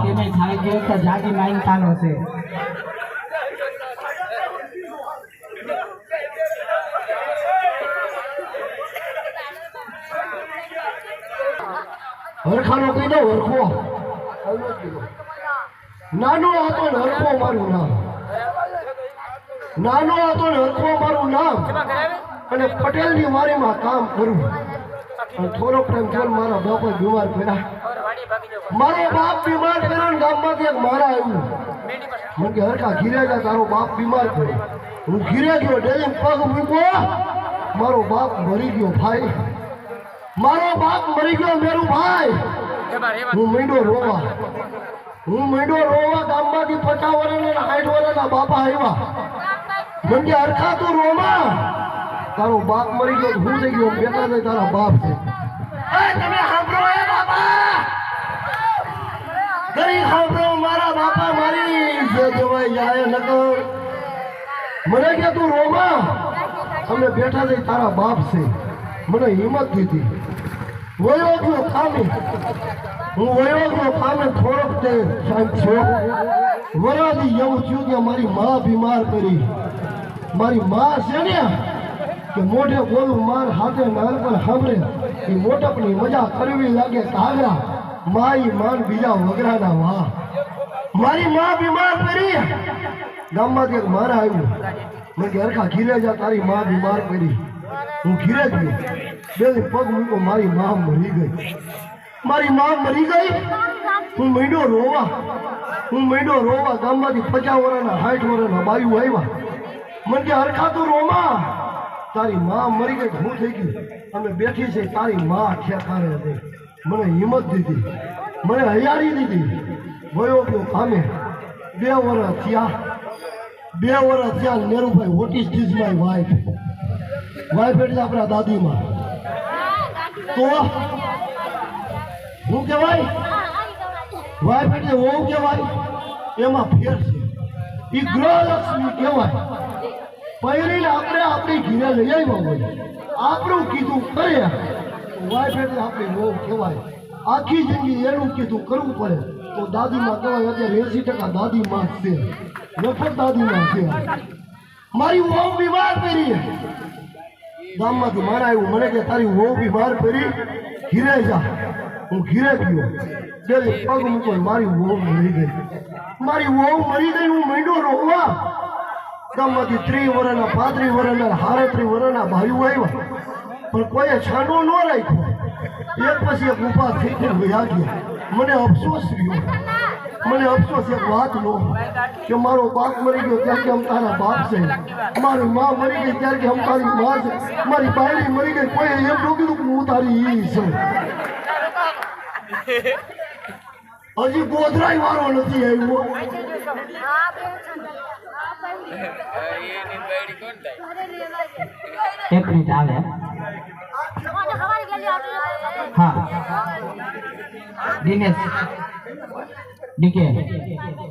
મને તો હાથ કેમે થાય ગયો તો જાજી માઈન ખાનો છે. હરખાનો કહી હરખો. નાનો હતો ને હરખો મારું નામ. નાનો હતો ને હરખો મારું નામ. અને પટેલની વારીમાં કામ કરું. થોડોક થોડો ટાઈમ થયો મારા બાપા બીમાર પડ્યા. મારો બાપ બીમાર પડ્યો ગામમાંથી એક મારા આવ્યું. મને કે હરખા ઘીરે જા તારો બાપ બીમાર થયો. હું ઘીરે ગયો ડેલી પગ મૂક્યો મારો બાપ મરી ગયો ભાઈ. મારો બાપ મરી ગયો મેરું ભાઈ. હું મીંડો રોવા. હું મીંડો રોવા ગામમાંથી પચાસ વર્ષના સાઠ વર્ષના બાપા આવ્યા. મને હરખા તું રોમા તારો બાપ મરી ગયો હું થઈ ગયો બેટા તારા બાપ છે તમે સાંભળો ગરી સાંભળો મારા બાપા મારી જે જવાય જાય નકર. મને કે તું રોમા, અમે બેઠા થઈ તારા બાપ છે. મને હિંમત દીધી. વયો ગયો ખામી. હું વયો ગયો ખામે, થોડોક તે શાંત થયો. વરાથી એવું થયું કે મારી મા બીમાર કરી મારી મા છે ને કે મોઢે બોલું, માર હાથે માર પણ સાંભળે. એ મોટપની મજા કરવી લાગે કાગરા મારી માન બીજા વગરાના વાહ મારી માં બીમાર કરી ગામમાંથી એક મારા આવ્યું. મેં કે હરખા ઘીરે જા, તારી માં બીમાર પડી. હું ઘીરે જ બે પગ મૂકો, મારી માં મરી ગઈ. મારી માં મરી ગઈ? હું મીંડો રોવા, હું મીંડો રોવા ગામમાંથી પચાસ વર્ષના સાઠ વર્ષના બાયું આવ્યા. મને કે હરખા તું રોમા? તારી માં મરી ગઈ હું થઈ ગઈ. અમે બેઠી છે તારી માં ઠેકારે હતી મને હિંમત દીધી. મને હૈયારી દીધી. વયો ગયો કામે. બે વર્ષ થયા. બે વર્ષ થયા નેરુભાઈ what is this my wife wife એટલે આપણા દાદીમાં. તો હું કહેવાય? વાઇફ એટલે હું કહેવાય. એમાં ફેર છે. એ ગ્રહલક્ષ્મી કહેવાય. પહેરીને આપણે આપણી ઘીરે લઈ આવ્યા હોય. આપણું કીધું કરે. આખી જિંદગી એનું કીધું કરવું પડે. તો દાદીમાં કહેવાય, અત્યારે એસી ટકા દાદીમાં જ છે. નફરત દાદીમાં છે. મારી વહુ બીમાર પડી. ગામમાંથી મારા આવ્યું. મને કે, તારી વહુ બીમાર પડી. ઘીરે જા. હું ઘીરે ગયો. બે પગ મૂકો મારી વહુ મરી ગઈ. મારી વહુ મરી ગઈ, હું મીંડો રોવા. ગામમાંથી ત્રીસ વર્ષના પાંત્રીસ વર્ષના ત્રી વર્ષના ભાઈઓ આવ્યા. પણ કોઈએ છાડો ન રાખ્યો. એક પછી એક ઊભા થઈને વયા ગયા મને અફસોસ રહ્યો મને અફસોસ એક વાત નો કે મારો બાપ મરી ગયો ત્યારે કે તારા બાપ છે. મારી માં મરી ગઈ ત્યારે કે તારી માં છે. મારી બાયડી મરી ગઈ કોઈ એમ ન કીધું કે હું તારી ઈ છે. હજી ગોધરાય વાળો નથી આવ્યો. એક મિનિટ આવે. 好里面里面是